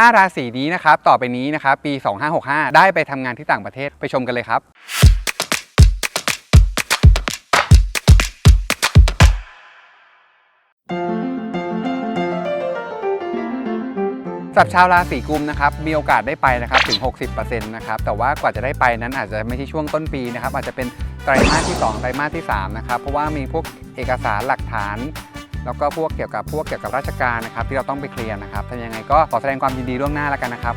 5 ราศีนี้นะครับ ต่อไปนี้นะครับปี 2565 ได้ไปทำงานที่ต่างประเทศไปชมกันเลยครับสำหรับชาวราศีกุมนะครับมีโอกาสได้ไปนะครับถึง 60%นะครับแต่ว่ากว่าจะได้ไปนั้นอาจจะไม่ใช่ช่วงต้นปีนะครับอาจจะเป็นไตรมาสที่ 2 ไตรมาสที่3นะครับเพราะว่ามีพวกเอกสารหลักฐาน แล้วก็พวกเกี่ยวกับพวกเกี่ยวกับราชการนะครับที่เราต้องไปเคลียร์นะครับถ้ายังไงก็ขอแสดงความยินดีล่วงหน้าแล้วกันนะครับ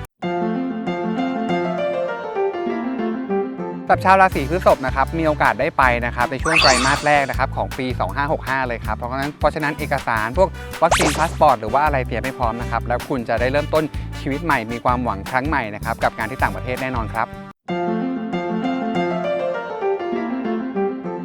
สำหรับชาวราศีพฤษภนะครับมีโอกาสได้ไปนะครับในช่วงไตรมาสแรกนะครับของปี 2565 เลยครับเพราะฉะนั้นเพราะฉะนั้นเอกสารพวกวัคซีนพาสปอร์ตหรือว่าอะไรเตรียมให้พร้อมนะครับแล้วคุณจะได้เริ่มต้นชีวิตใหม่มีความหวังครั้งใหม่นะครับกับการที่ต่างประเทศแน่นอนครับ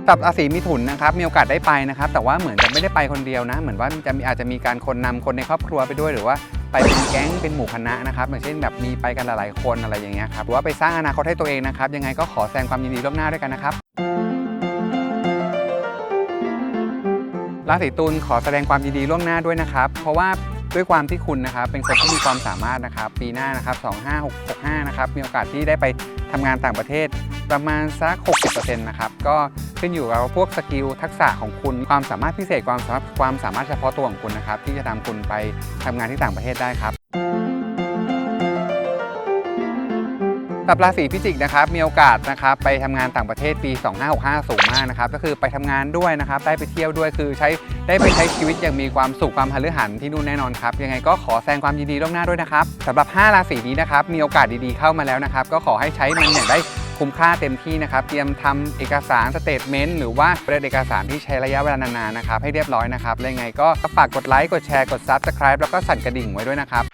กับราศีมิถุนนะครับมีโอกาสได้ไปนะครับ แต่ว่าเหมือนจะไม่ได้ไปคนเดียวนะ เหมือนว่าจะมีอาจจะมีการคนนำคนในครอบครัวไปด้วยหรือว่าไปเป็นแก๊งเป็นหมู่คณะนะครับอย่างเช่นแบบมีไปกันหลายๆคนอะไรอย่างเงี้ยครับหรือว่าไปสร้างอนาคตให้ตัวเองนะครับ ยังไงก็ขอแสดงความยินดีล่วงหน้าด้วยกันนะครับราศีตุลขอแสดงความยินดีล่วงหน้าด้วยนะครับ เพราะว่าด้วยความที่คุณนะครับเป็นคนที่มีความสามารถนะครับ ปีหน้านะครับ 25665 นะครับมีโอกาสที่ได้ไปทำงานต่างประเทศประมาณสัก 60%นะครับก็ ขึ้นอยู่กับพวกสกิลทักษะของคุณความสามารถพิเศษความสามารถความสามารถเฉพาะตัวของคุณนะครับ ที่จะทำคุณไปทำงานที่ต่างประเทศได้ครับกับราศีพิจิกนะครับมีโอกาสนะครับไปทำงานต่างประเทศปี 2565 สูงมากนะครับก็คือไปทำงานด้วยนะครับได้ไปเที่ยวด้วยคือใช้ได้ไปใช้ชีวิตอย่างมีความสุขความพฤหันที่นู่นแน่นอนครับยังไงก็ขอแสดงความยินดีล่วงหน้าด้วยนะครับสำหรับ 5 ราศีนี้นะครับมีโอกาสดีๆเข้ามาแล้วนะครับก็ขอให้ใช้มันอย่างได้ คุ้มค่าเต็มที่นะครับ เตรียมทำเอกสารสเตทเมนต์หรือว่าเป็นเอกสารที่ใช้ระยะเวลานานๆนะครับ ให้เรียบร้อยนะครับและยังไงก็ฝากกดไลค์กดแชร์กด Subscribe แล้วก็สั่นกระดิ่งไว้ด้วยนะครับ